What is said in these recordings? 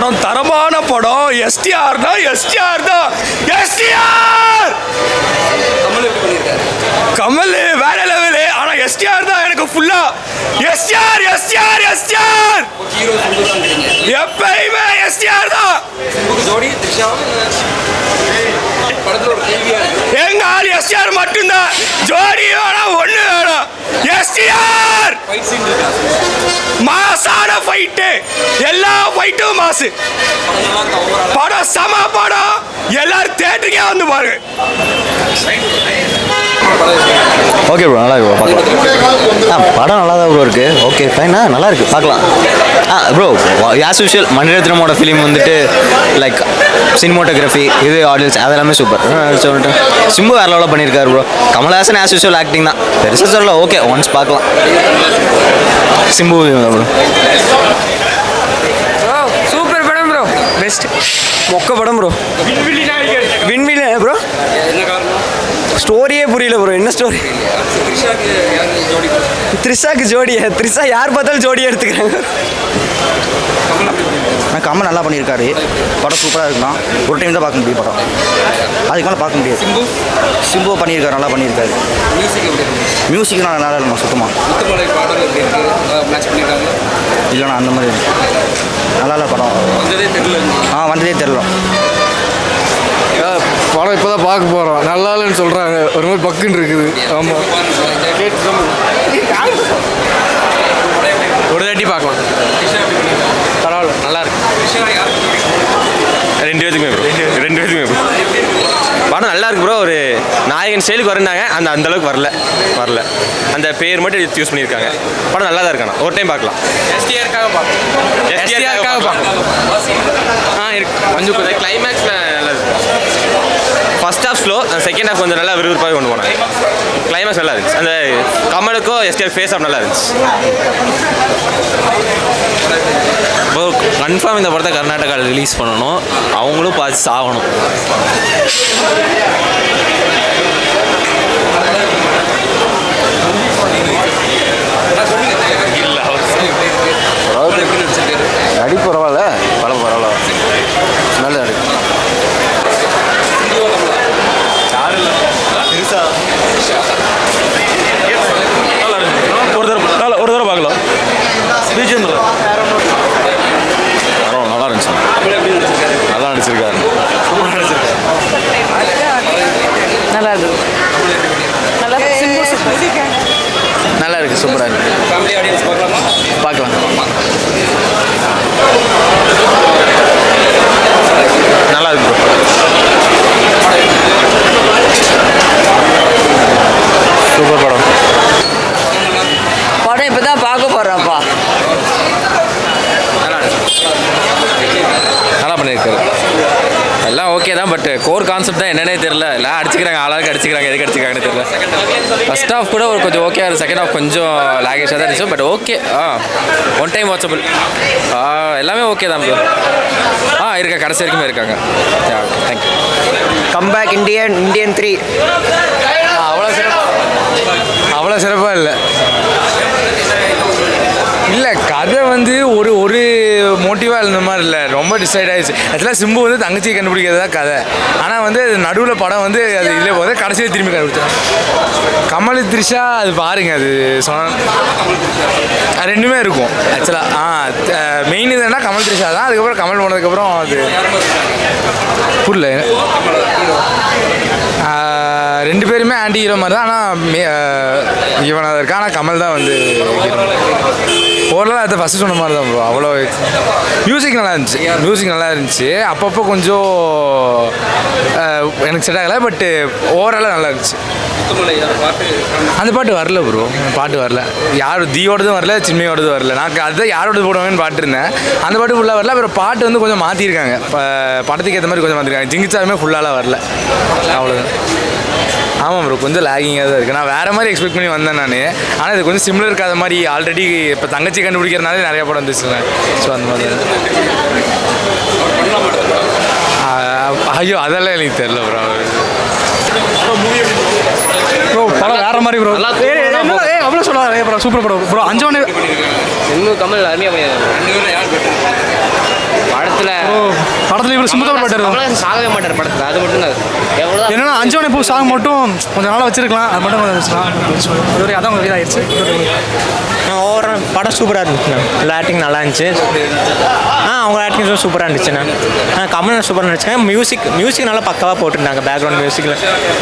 படம் தரமான படம் எஸ்டிஆர்னா எஸ்டிஆர் தான். எஸ்டிஆர் கமல் வேற லெவலு ஆனா எஸ்டிஆர் தான் எனக்கு ஃபுல்லா எஸ்டிஆர் எஸ்டிஆர் எஸ்டிஆர் எப்பயுமே எஸ்டிஆர் தான். ஜோடி த்ரிஷா படத்துல ஒரு கேள்வியா இருக்கு எங்க ஆள் எஸ்டிஆர் மட்டும்தான். ஜோடி வேணாம் ஒண்ணு வேணும். எஸ்டிஆர் மாசான ஃபைட்டு எல்லா ஃபைட்டும் மாசு. படம் படம் சம படம். எல்லாரும் தேட்டருக்கே வந்து பாருங்க. ஓகே ப்ரோ நல்லா இருக்கு bro, பார்க்கலாம். ஆ படம் நல்லா தான் ப்ரோ இருக்கு ஓகே ஃபைனா நல்லா இருக்கு. பார்க்கலாம். ஆ ப்ரோ யாஸ் யூஷுவல் மணிரத்னமோட ஃபிலிம் வந்துட்டு லைக் சினிமோட்டோகிராஃபி இது ஆடியன்ஸ் அதெல்லாமே சூப்பர் சொல்லிட்டு. சிம்பு வேற லெவலில் பண்ணியிருக்காரு bro Kamal Haasan as usual acting தான். பெருசாக சொல்லல. ஓகே ஒன்ஸ் பார்க்கலாம். சிம்பு ப்ரோ ப்ரோ சூப்பர் படம் ப்ரோ பெஸ்ட் மொக்க படம் ப்ரோ காரணம் ஸ்டோரியே புரியல ப்ரோ என்ன ஸ்டோரி த்ரிஷாக்கு யாரு ஜோடி. த்ரிஷாக்கு ஜோடி த்ரிஷா யார் பார்த்தாலும் ஜோடி எடுத்துக்கிறாங்க. கமல் நல்லா பண்ணியிருக்காரு. படம் சூப்பராக இருக்குண்ணா ஒரு டைம் தான் பார்க்க முடியும் படம். அதுக்கு மேலே பார்க்க முடியாது. சிம்பு? சிம்பு பண்ணியிருக்காரு நல்லா பண்ணியிருக்காரு. மியூசிக் எப்படி இருக்கு? மியூசிக்கும் நல்லா இல்லைண்ணா சுத்தமாக இல்லைண்ணா அந்த மாதிரி. நல்லா இல்லை படம். ஆ வந்ததே தெரில படம் இப்போ தான் பார்க்க போகிறோம் நல்லா இல்லைன்னு சொல்கிறாங்க ஒரு மாதிரி பக்குன்னு இருக்குது. ஆமாம் ஒரு தாட்டி பார்க்கலாம். பரவாயில்ல நல்லா இருக்கு. ரெண்டு பேத்துக்குமே ப்ரோ ரெண்டு பேத்துக்குமே ப்ரோ படம் நல்லா இருக்கு ப்ரோ ஒரு நாயகன் ஸ்டைலுக்கு வரனாங்க அந்த அந்த அளவுக்கு வரல. வரல. அந்த பேர் மட்டும் யூஸ் பண்ணியிருக்காங்க. படம் நல்லா தான் இருக்காண்ணா. ஒரு டைம் பார்க்கலாம். எஸ்டிஆருக்காக பார்க்கலாம். எஸ்டிஆருக்காக பார்க்கலாம். ஆ இருக்கு. கொஞ்சம் கிளைமேக்ஸில் நல்லா இருக்கு. First half slow second half கொஞ்சம் நல்லா விறுவிறுப்பாக கொண்டு போனாங்க. கிளைமேக்ஸ் நல்லா இருந்துச்சு. அந்த கமலுக்கும் எஸ்டிஆர் ஃபேஸ் ஆஃப் நல்லா இருந்துச்சு. இப்போ கன்ஃபார்ம் இந்த படத்தை கர்நாடகாவில் ரிலீஸ் பண்ணணும். அவங்களும் பார்த்து சாகணும் எப்படி நடிச்சிருக்காரு நடி பரவாயில்ல படம் பரவாயில்ல நல்ல நடி ஒரு தடவை நல்லா ஒரு தடவை பார்க்கலாம் பிஜிஎம் பரவாயில்ல நல்லா இருந்துச்சு கமல் எப்படி நடிச்சிருக்காரு நல்லா நடிச்சிருக்காரு நல்லா இருக்கு நல்லா இருக்கு சூப்பராக இருக்கு ஃபேமிலி ஆடியன்ஸ் பார்க்கலாமா பார்க்கலாம் நல்லா இருக்கு ப்ரோ சூப்பர் படம் படம் இப்போ தான் பார்க்க போகிறேன்ப்பா நல்லா பண்ணியிருக்காரு எல்லாம் ஓகே தான் பட் கோர் கான்செப்ட் தான் என்னன்னே தெரியல. எல்லாம் அடிச்சுக்கிறாங்க ஆளாளுக்கு அடிச்சுக்கிறாங்க எதுக்கு அடிச்சுக்கிறாங்கன்னு தெரியல. ஃபர்ஸ்ட் ஹாஃப் கூட ஒரு கொஞ்சம் ஓகே செகண்ட் ஹாஃப் கொஞ்சம் லாகேஷாக தான் இருந்துச்சு. பட் ஓகே ஆ. ஒன் டைம் வாட்சபிள் எல்லாமே ஓகே தான் bro. ஆ இருக்கா கடைசி வரைக்குமே இருக்காங்க. Thank you comeback Indian Indian three அவ்வளோ சிறப்பாக அவ்வளோ சிறப்பாக இல்லை. இல்லை கதை வந்து ஒரு ஒரு மோட்டிவாக இருந்த மாதிரி இல்லை. ரொம்ப டிசைட் ஆயிடுச்சு. ஆக்சுவலாக சிம்பு வந்து தங்கச்சியை கண்டுபிடிக்கிறது தான் கதை. ஆனால் வந்து நடுவில் படம் வந்து அது இல்லை போது கடைசியில் திரும்பி கண்டுபிடிச்சாங்க. கமல் த்ரிஷா அது பாருங்க அது சொன்ன ரெண்டுமே இருக்கும். ஆக்சுவலாக ஆ மெயின் இதுனா கமல் த்ரிஷா தான். அதுக்கப்புறம் கமல் போனதுக்கப்புறம் அது புரியல ரெண்டு பேருமே ஆன்டி ஹீரோ மாதிரி தான். ஆனால் இவனாக தான் இருக்கா ஆனால் கமல் தான் வந்து ஓரளவு அதை ஃபஸ்ட்டு சொன்ன மாதிரி தான் ப்ரோ அவ்வளோ மியூசிக் நல்லா இருந்துச்சு. மியூசிக் நல்லா இருந்துச்சு. அப்பப்போ கொஞ்சம் எனக்கு செட் ஆகலை பட்டு ஓவராலாக நல்லா இருந்துச்சு. அந்த பாட்டு வரல ப்ரோ பாட்டு வரல. யார் தீயோடதும் வரல சின்மையோடதும் வரல. நான் அதுதான் யாரோடது போடுவேன்னு பாட்டு இருந்தேன் அந்த பாட்டு ஃபுல்லாக வரல. அப்புறம் பாட்டு வந்து கொஞ்சம் மாற்றிருக்காங்க படத்துக்கு ஏற்ற மாதிரி கொஞ்சம் மாற்றிருக்காங்க ஜிங்கிச்சாலுமே ஃபுல்லாலாம் வரல. அவ்வளோதான் ஆமாம் ப்ரோ கொஞ்சம் லேகிங்காக தான் இருக்குது நான் வேறு மாதிரி எக்ஸ்பெக்ட் பண்ணி வந்தேன் நான். ஆனால் இது கொஞ்சம் சிம்லர் இருக்காத மாதிரி ஆல்ரெடி இப்போ தங்கச்சி கண்டுபிடிக்கிறனாலே நிறைய படம் வந்துச்சுங்க ஸோ அந்த மாதிரி. ஐயோ அதெல்லாம் எனக்கு தெரில ப்ரோ ப்ரோ படம் வேற மாதிரி ப்ரோ ஏ அவ்வளோ சொல்லாத ப்ரோ சூப்பர் படம் ப்ரோ அஞ்சு மணி இன்னும் கமல் அருமையாக பண்ணியிருக்காங்க படத்தில் படத்தில் இவ்வளோ ஸ்மூத்தாக போட்டார் கமலஹாசன் சாகவே மாட்டார் படத்தில். அது மட்டும் தான் எவ்வளோ என்னன்னா அஞ்சோனை பூ சாங் மட்டும் கொஞ்சம் நாளாக வச்சிருக்கலாம். அது மட்டும் கொஞ்சம் வச்சுக்கலாம் அது ஒரு அதான் உங்களுக்கு இதாகிடுச்சு ஓவரால் படம் சூப்பராக இருந்துச்சுண்ணா. எல்லா ஆக்டிங் நல்லா இருந்துச்சு. ஆ அவங்க ஆக்டிங் சூப்பராக இருந்துச்சுண்ணா. ஆ கமல் சூப்பராக இருந்துச்சுங்க மியூசிக் மியூசிக் நல்லா பக்காவாக போட்டிருந்தாங்க பேக்ரவுண்ட் மியூசிக்கில்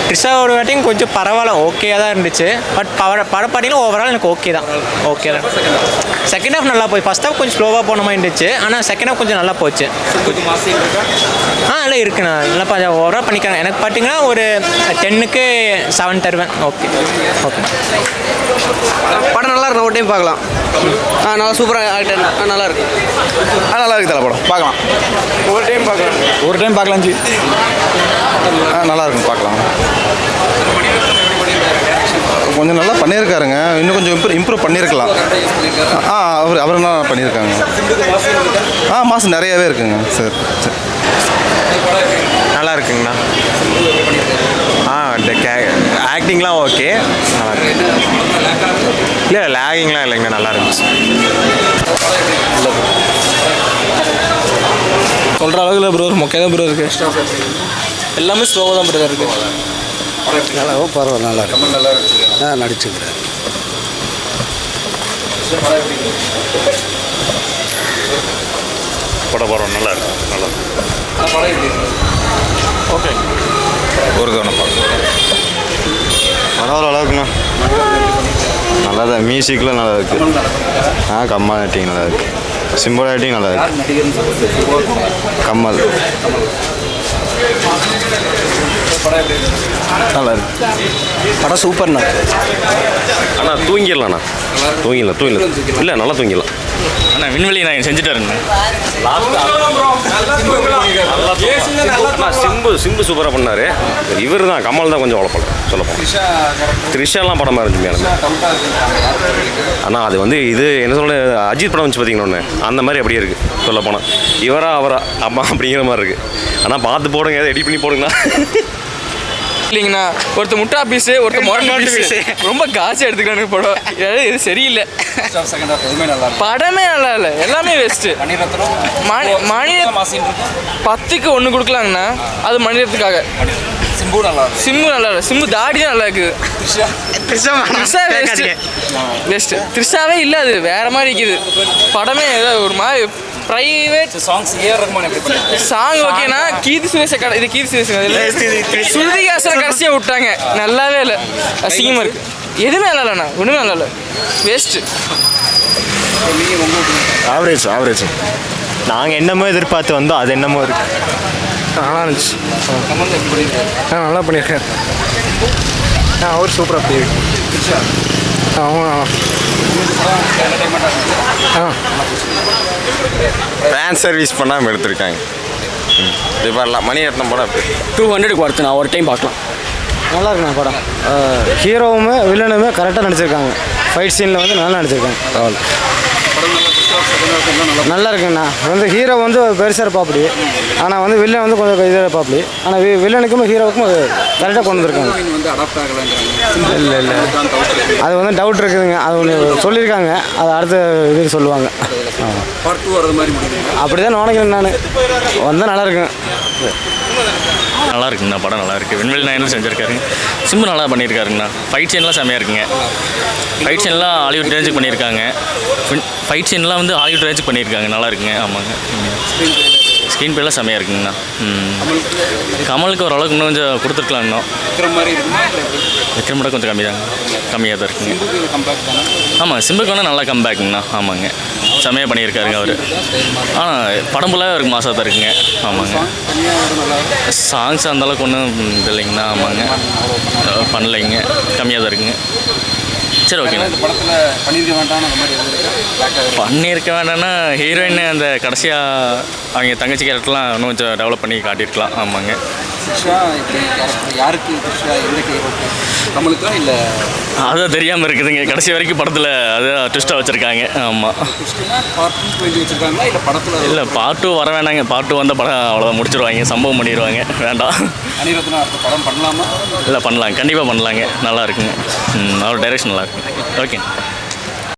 ட்ரிஷாவோட ஆக்டிங் கொஞ்சம் பரவாயில்ல ஓகேயாக தான் இருந்துச்சு. பட் பட பார்த்தீங்கன்னா ஓவரால் எனக்கு ஓகே தான். ஓகே தான். செகண்ட் ஹாஃப் நல்லா போய் ஃபஸ்ட் ஹாஃப் கொஞ்சம் ஸ்லோவாக போன மாதிரி இருந்துச்சு. ஆனால் செகண்ட் ஹாஃப் கொஞ்சம் நல்லா போச்சு. ஆ எல்லாம் இருக்குண்ணா நல்லா கொஞ்சம் ஓவரால் பண்ணிக்கிறாங்க எனக்கு பார்த்தீங்கன்னா ஒரு டென்னுக்கு செவன் தருவேன். ஓகே ஓகே படம் நல்லா இருக்கும் ஒரு டைம் பார்க்கலாம். ஆ நல்லா சூப்பராக ஆ நல்லா இருக்கு. நல்லா இருக்கு தலை படம். பார்க்கலாம். ஒரு டைம் பார்க்கலாம். ஒரு டைம் பார்க்கலாம் ஜி. நல்லா இருக்கும் பார்க்கலாம். கொஞ்சம் நல்லா பண்ணியிருக்காருங்க. இன்னும் கொஞ்சம் இம்ப்ரூவ் இம்ப்ரூவ் பண்ணியிருக்கலாம். ஆ அவர் அவர் என்ன பண்ணியிருக்காங்க? ஆ மாதம் நிறையவே இருக்குங்க சார். சரி. நல்லா இருக்குங்கண்ணா ஆ ஆக்டிங்லாம் ஓகே. நல்லா இருக்கு இல்லை லேகிங்லாம் இல்லைங்கண்ணா நல்லா இருந்துச்சு சொல்கிற அளவுக்கு ப்ரோ மொக்கையாக தான் ப்ரோ இருக்கு. எல்லாமே ஸ்லோவாக தான் ப்ரோ இருக்கு. நல்லா பரவாயில்ல நல்லா இருக்கு ஆ நடிச்சுக்கிறேன் படம் படம் நல்லா இருக்கு நல்லா படம் ஓகே ஒரு கவனம் பரவாயில்ல நல்லா இருக்குண்ணா. நல்லா தான் மியூசிக்லாம் நல்லா இருக்கு. ஆ கம்மல் ஆக்டிங் நல்லா இருக்கு. சிம்பிள் ஆக்டிங் நல்லா இருக்கு. யார் நடிகர்னு சொல்லுங்க கம்மல். படம் நல்லா இருக்கு. படம் சூப்பர்ண்ணா. அண்ணா தூங்கிடலாண்ணா. தூங்கிடலாம் தூங்கிடலாம். இல்லை நல்லா தூங்கிடலாம். அண்ணா விண்வெளி நான் செஞ்சுட்டாருங்க. அண்ணா சிம்பு சிம்பு சூப்பராக பண்ணார். இவர் தான் கமல் தான் கொஞ்சம் உழப்பல சொல்ல போனால் த்ரிஷா character த்ரிஷாலாம் படமாக இருந்துச்சு இருக்கு ஆனால் அது வந்து இது என்ன சொல்ல அஜித் படம் வச்சு பார்த்தீங்கன்னா ஒன்று அந்த மாதிரி அப்படியே இருக்குது சொல்ல போனால் இவரா அவரா அம்மா அப்படிங்கிற மாதிரி இருக்குது ஆனால் பார்த்து போடுங்க எதை எடிட் பண்ணி போடுங்கண்ணா. இல்லைங்கண்ணா ஒருத்த முட்டா பீஸு ஒருத்த மொரட்டு பீஸு ரொம்ப காசு எடுத்துக்கிறானு படம். ஏதாவது இது சரியில்லை. படமே நல்லா இல்லை. எல்லாமே வேஸ்ட்டு இருக்கும் பத்துக்கு ஒன்று கொடுக்கலாங்கண்ணா. அது மணிரத்துக்காக சிம்பு நல்லா இருக்கு சிம்மு நல்லா இல்லை. சிம்மு தாடி நல்லா இருக்குது. த்ரிஷா வேஸ்ட்டு த்ரிஷாவே இல்லை அது வேற மாதிரி இருக்குது. படமே ஏதோ ஒரு மாதிரி ப்ரைவேட் சாங்ஸ் ஏஆர் ரஹ்மான் எப்படி சாங் ஓகேனா கீர்த்தி சுரேஷ கடை இது கீர்த்தி சுரேஷ் சுருதிகாசன கடைசியாக விட்டாங்க. நல்லாவே இல்லை. அசிங்கமாக இருக்கு. எதுவுமே நல்லா இல்லைண்ணா ஒன்றுமே நல்லா இல்லை. வேஸ்ட்டு ஆவரேஜ் ஆவரேஜ் நாங்கள் என்னமோ எதிர்பார்த்து வந்தோம் அது என்னமோ இருக்கு. நல்லா இருந்துச்சு. ஆ நல்லா பண்ணியிருக்காரு ஆ அவர் சூப்பராக பண்ணியிருக்கு ஃபேன் சர்வீஸ் பண்ணாமல் எடுத்திருக்காங்க. இது வரலாம் மணிரத்னம் படம் அப்படி டூ ஹண்ட்ரடுக்கு ஒர்த்து நான் ஒரு டைம் பார்க்கலாம். நல்லா இருக்குண்ணா படம். ஹீரோவுமே வில்லனுமே கரெக்டாக நடிச்சிருக்காங்க. ஃபைட் சீனில் வந்து நல்லா நடிச்சிருக்காங்க. பரவாயில்ல. படம் நல்லா இருக்குண்ணா. வந்து ஹீரோ வந்து பெருசாக இருப்பாப்படி. ஆனால் வந்து வில்லன் வந்து கொஞ்சம் இதாக இருப்பாப்படி. ஆனால் வி வில்லனுக்கும் ஹீரோவுக்கும் கரெக்டாக கொண்டு வந்திருக்காங்க. இல்லை இல்லை. அது வந்து டவுட் இருக்குதுங்க. அது ஒன்று சொல்லியிருக்காங்க. அது அடுத்த இதுக்கு சொல்லுவாங்க. அப்படி தான் நினைக்கிறேன் நான். வந்தால் நல்லா இருக்குங்க நல்லா இருக்குங்கண்ணா படம் நல்லா இருக்குது விண்வெளி நாயனும் செஞ்சிருக்காருங்க சிம்பு நல்லா பண்ணியிருக்காருங்கண்ணா. ஃபைட் சீன்லாம் செம்மையாக இருக்குங்க. ஃபைட் சீன்லாம் ஹாலிவுட் ரேஞ்சுக்கு பண்ணியிருக்காங்க. ஃபைட் சீன்லாம் வந்து ஹாலிவுட் ரேஞ்சுக்கு பண்ணியிருக்காங்க. நல்லா இருக்குங்க ஆமாங்க. ஸ்க்ரீன் பிளேலாம் செம்மையாக இருக்குங்கண்ணா ம். கமலுக்கு ஓரளவுக்கு இன்னும் கொஞ்சம் கொடுத்துருக்கலாம் இன்னும். விக்ரம் கொஞ்சம் கம்மி தாங்க கம்மியாக தான் இருக்குங்க. ஆமாம் சிம்புக்கு வேணால் நல்லா கம்பேக்குங்கண்ணா ஆமாங்க. செம்மையாக பண்ணியிருக்காருங்க அவர். ஆனால் படம் ஃபுல்லாகவே இருக்கு மாசாக தான் இருக்குங்க. ஆமாங்க. சாங்ஸ் அந்த அளவுக்கு ஒன்றும் இல்லைங்கண்ணா. ஆமாங்க. பண்ணலைங்க. கம்மியாக தான் இருக்குங்க. சரி ஓகேண்ணா இந்த படத்தில் பண்ணியிருக்க வேண்டாம் அந்த மாதிரி. பண்ணியிருக்க வேண்டாம்னா ஹீரோயின் அந்த கடைசியாக அவங்க தங்கச்சி கேரக்டர்லாம் இன்னும் கொஞ்சம் டெவலப் பண்ணி காட்டியிருக்கலாம். ஆமாங்க. த்ரிஷா யாருக்கு த்ரிஷா எந்த ஹீரோக்கு கமலுக்கா இல்லை. அதான் தெரியாமல் இருக்குதுங்க. கடைசி வரைக்கும் படத்தில் அதை ட்விஸ்ட்டாக வச்சுருக்காங்க. ஆமாம் இல்லை படத்தில் இல்லை பார்ட் டூ வர வேணாங்க. பார்ட் டூ வந்த படம் அவ்வளோதான் முடிச்சிருவாங்க. சம்பவம் பண்ணிடுவாங்க வேண்டாம். அனிருத்னா படம் பண்ணலாமா? இல்லை பண்ணலாம். கண்டிப்பாக பண்ணலாங்க. நல்லா இருக்குங்க. அவர் டைரக்ஷன் நல்லா இருக்குங்க. ஓகே